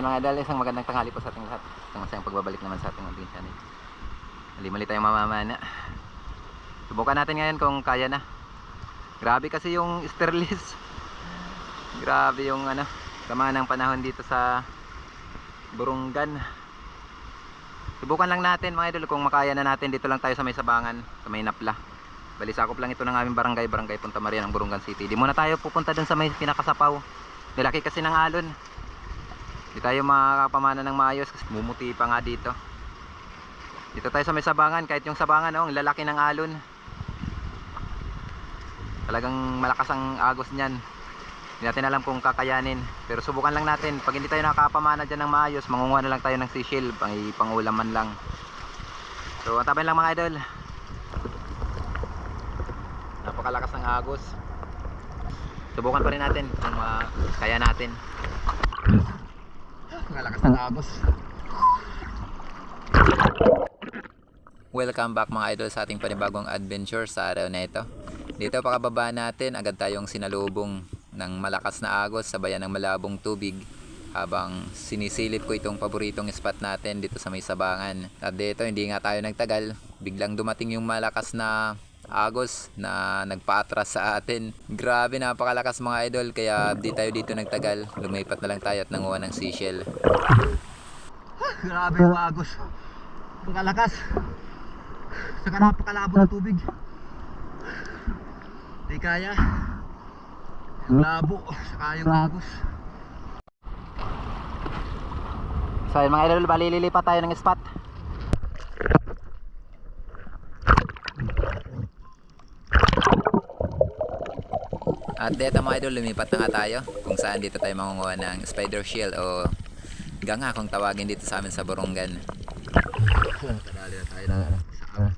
Ayan mga idol, isang magandang tanghali po sa ating lahat. Isang masayang pagbabalik naman sa ating munting channel. Mali-mali tayong mamamana. Subukan natin ngayon kung kaya na. Grabe kasi yung sterlis. Grabe yung ano, sama ng panahon dito sa Burungan. Subukan lang natin mga idol kung makaya na natin. Dito lang tayo sa may sabangan, sa may napla. Balisakop lang ito ng aming barangay, barangay Punta Maria ng Burungan City. Di muna tayo pupunta dun sa may pinakasapaw. Nilaki kasi ng alon. Di tayo makakapamana ng maayos kasi mumuti pa nga dito. Dito tayo sa may sabangan, kahit yung sabangan, oh, ang lalaki ng alon. Talagang malakas ang agos niyan. Hindi natin alam kung kakayanin. Pero subukan lang natin. Pag hindi tayo nakakapamana dyan ng maayos, mangunguha na lang tayo ng seashell. Pang, pangulam man lang. So, antabayan lang mga idol. Napakalakas ng agos. Subukan pa rin natin kung uh, kaya natin. Napakalakas ng agos. Welcome back mga idol sa ating panibagong adventure sa araw na ito. Dito pakababa natin, agad tayong sinalubong ng malakas na agos sa bayan ng malabong tubig habang sinisilip ko itong paboritong spot natin dito sa may sabangan. At dito hindi nga tayo nagtagal, biglang dumating yung malakas na agos na nagpaatras sa atin. Grabe napakalakas mga idol kaya di tayo dito nagtagal. Lumipat na lang tayo at nanguha ng seashell. Grabe yung agos. Pagkalakas. Saka napakalabo ng tubig. Di kaya. Yung labo, saka yung agos. So yun mga idol, bali lilipat tayo ng spot. At dito mga idol, lumipat na nga tayo kung saan dito tayo mangunguha ng spider shell o ganga kung tawagin dito sa amin sa Borongan. Kadali na tayo ng sa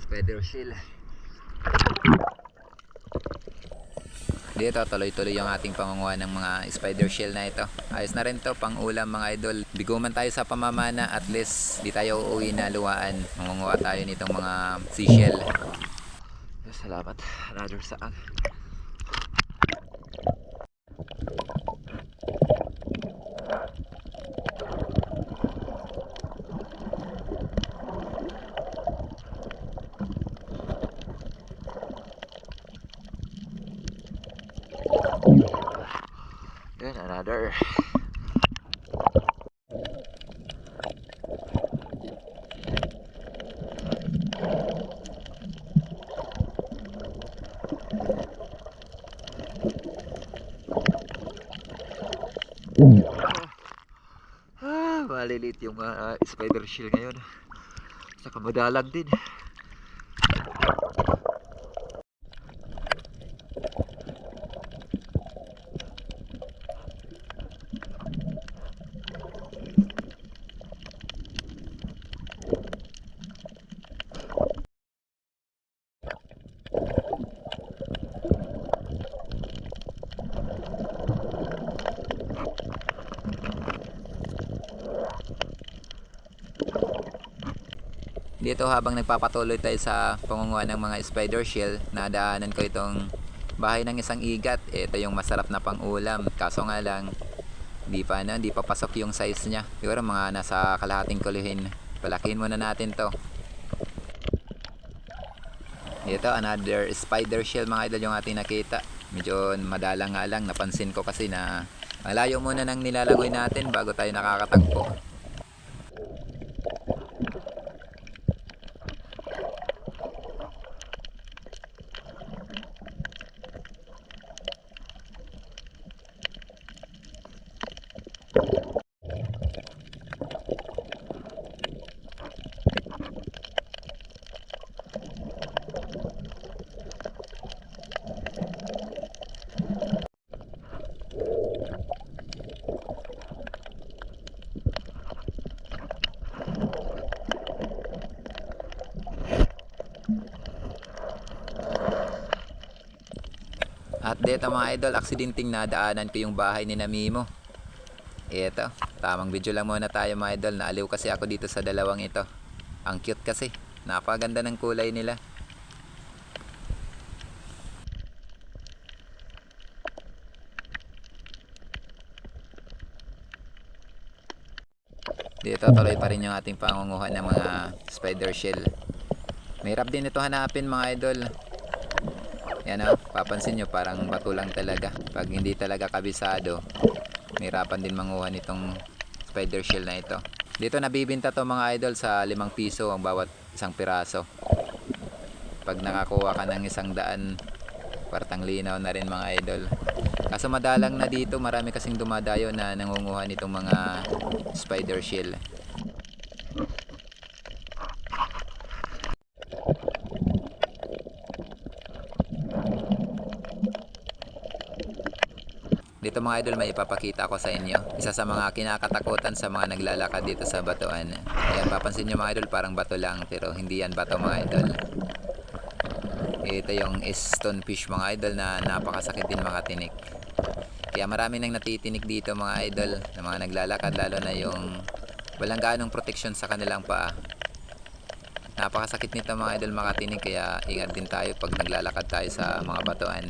spider shell. Dito tuloy-tuloy yung ating pangunguha ng mga spider shell na ito. Ayos na rin to pang ulam mga idol. Bigo man tayo sa pamamana at least di tayo uuwi na luwaan. Mangunguha tayo nitong mga seashell. Salamat. Another saan. Yun, another. Ah, malilit yung ah, spider shell ngayon. Saka madalag din. Dito habang nagpapatuloy tayo sa pangunguha ng mga spider shell, nadaanan ko itong bahay ng isang igat. Ito yung masarap na pangulam. Kaso nga lang, di pa na, di pa pasok yung size niya. Siguro mga nasa kalahating kuluhin. Palakihin muna natin to. Dito, another spider shell mga idol yung ating nakita. Medyo madalang nga lang. Napansin ko kasi na malayo muna nang nilalangoy natin bago tayo nakakatagpo. At dito mga idol, aksidenteng nadaanan ko yung bahay ni Namimo. Ito, tamang video lang muna tayo mga idol. Naaliw kasi ako dito sa dalawang ito. Ang cute kasi. Napaganda ng kulay nila. Dito tuloy pa rin yung ating pangunguha ng mga spider shell. Mahirap din ito hanapin mga idol. Yan o, papansin nyo parang bato lang talaga. Pag hindi talaga kabisado, mahirapan din manguha nitong spider shell na ito. Dito nabibinta to mga idol sa 5 piso ang bawat isang piraso. Pag nakakuha ka ng isang daan, partang linaw na rin mga idol. Kaso madalang na dito, marami kasing dumadayo na nangunguha nitong mga spider shell. Mga idol may ipapakita ko sa inyo. Isa sa mga kinakatakutan sa mga naglalakad dito sa batuan. Ayan, papansin nyo mga idol, parang bato lang. Pero hindi yan bato mga idol. Ito yung stonefish mga idol na napakasakit din makatinik. Kaya marami nang natitinik dito mga idol na mga naglalakad lalo na yung walang gaanong proteksyon sa kanilang paa. Napakasakit nito mga idol makatinik kaya ingat din tayo pag naglalakad tayo sa mga batuan.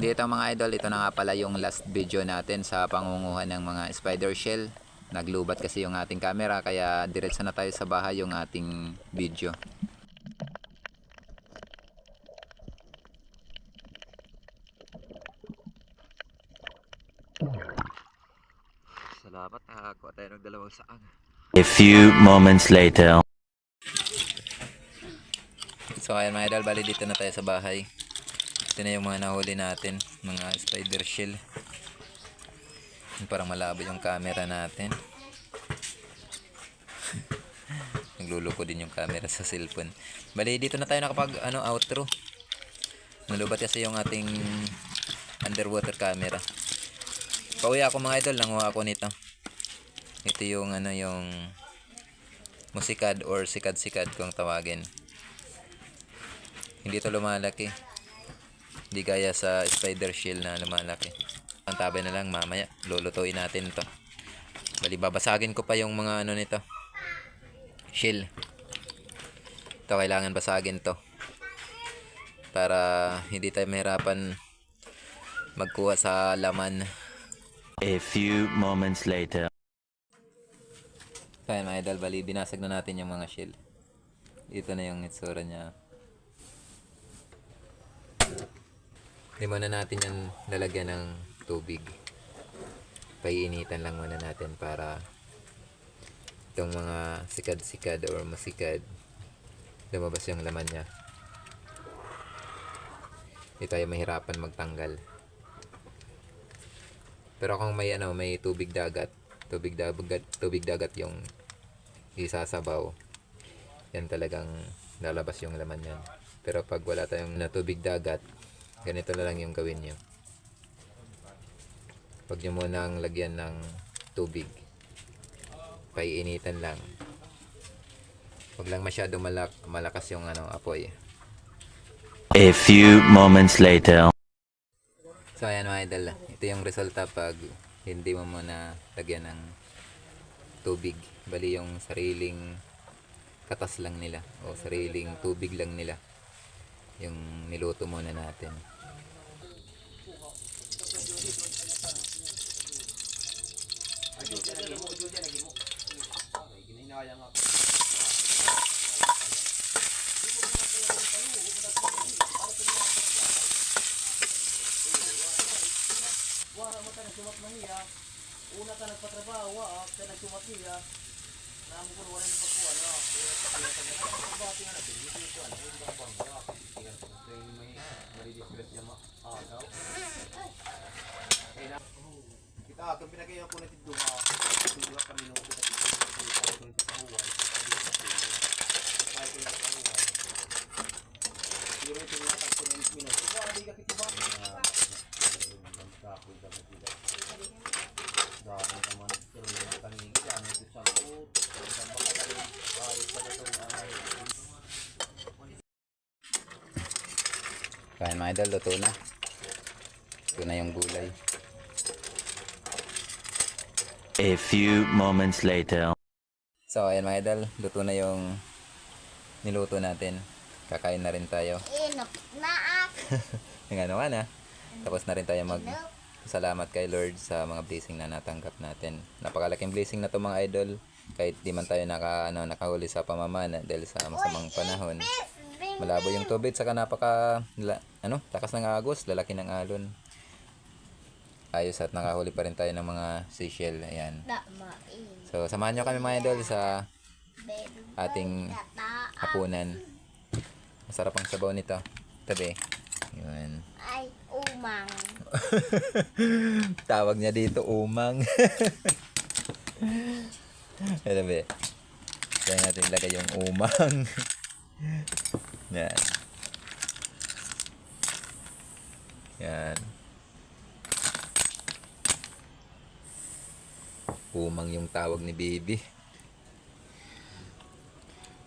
Dito mga idol, ito na nga pala yung last video natin sa pangunguha ng mga spider shell. Naglubat kasi yung ating camera kaya diretso na tayo sa bahay yung ating video. Salamat nakakuha tayo ng dalawang saang. A few moments later. So ayan mga idol, bali dito na tayo sa bahay. Ito na yung mga nahuli natin, mga spider shell. Parang malabo yung camera natin. Nagluluko din yung camera sa cellphone. Bali dito na tayo nakapag ano, outro. Nalubat kasi yung ating underwater camera. Pauwi ako mga idol, nanguha ako nito. Ito yung ano yung musikad or sikad-sikad kung tawagin. Hindi to lumalaki. Hindi gaya sa spider shell na lumalaki. Ang tabay na lang mamaya. Lulutuin natin to. Bali babasagin ko pa yung mga ano nito. Shell. Ito kailangan basagin to. Para hindi tayo mahirapan magkuha sa laman. A few moments later. Kaya mga idol, bali binasag na natin yung mga shell. Ito na yung itsura niya. Hindi muna natin yan lalagyan ng tubig. Paiinitan lang muna natin para itong mga sikad-sikad or masikad lumabas yung laman niya. Hindi tayo mahirapan magtanggal. Pero kung may ano, may tubig dagat, tubig dagat, tubig dagat yung isasabaw, yan talagang lalabas yung laman yan. Pero pag wala tayong na tubig dagat, ganito na lang yung gawin nyo. Huwag nyo munang lagyan ng tubig. Paiinitan lang. Huwag lang masyado malak malakas yung ano, apoy. A few moments later. So ayan mga idol, ito yung resulta pag hindi mo muna lagyan ng tubig. Bali yung sariling katas lang nila o sariling tubig lang nila yung niluto muna natin. Kita atong pinagayon ko natin duha. Kung duha kami nung kita kita kita kung huwag. Ay kung kita huwag. Pero ito yung natak ko ng minuto. Wala di ka kita ba? Kapoy damit nila. Dami naman. Pero yung tangi yan. Ito sa po. Sa baka tayo. Kahit pa na itong ay. Kain mga idol, luto na. Ito na yung gulay. A few moments later. So, ayan mga idol, luto na yung niluto natin. Kakain na rin tayo. Inok na. Yung ano na. Tapos na rin tayo mag salamat kay Lord sa mga blessing na natanggap natin. Napakalaking blessing na to mga idol. Kahit di man tayo naka, ano, nakahuli sa pamamana dahil sa masamang panahon. Malabo yung tubig saka napaka la, ano, takas ng agos, lalaki ng alon. Ayos at nakahuli pa rin tayo ng mga seashell. Ayan. So, samahan nyo kami mga idol sa ating hapunan. Masarap ang sabaw nito. Tabi. Yun. Ay, umang. Tawag niya dito umang. Ano ba? Kaya natin lagay yung umang. Yan. Yan. Umang yung tawag ni baby.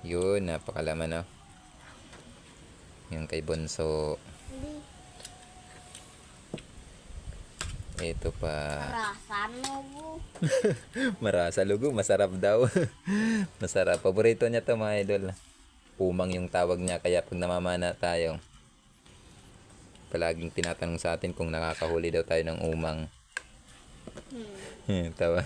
Yun, napakalaman no. Yung kay Bonso. Ito pa. Rasa mo. Marasa lugo, masarap daw. masarap. Paborito niya to mga idol. Umang yung tawag niya kaya pag namamana tayo, palaging tinatanong sa atin kung nakakahuli daw tayo ng umang. Hmm. Tawa.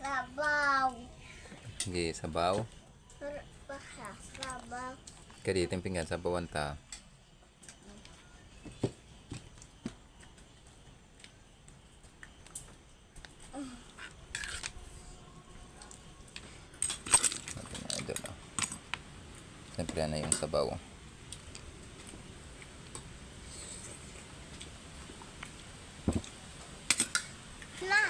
Sabaw. Sige, sabaw. Sabaw. Kadi pinggan sa bawanta. Natin na idol. oh. Sabaw. Na.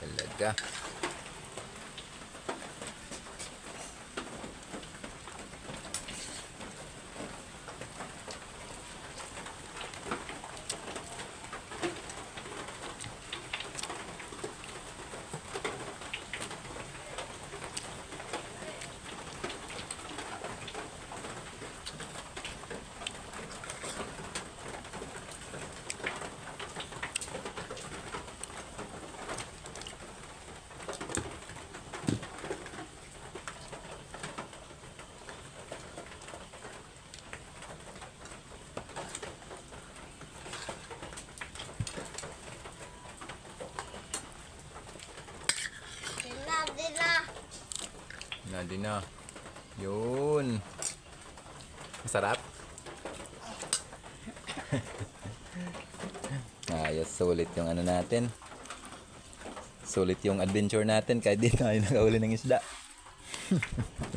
Talaga. Nadi na. Yun. Masarap. Ayos, sulit yung ano natin. Sulit yung adventure natin kahit di tayo nakahuli ng isda.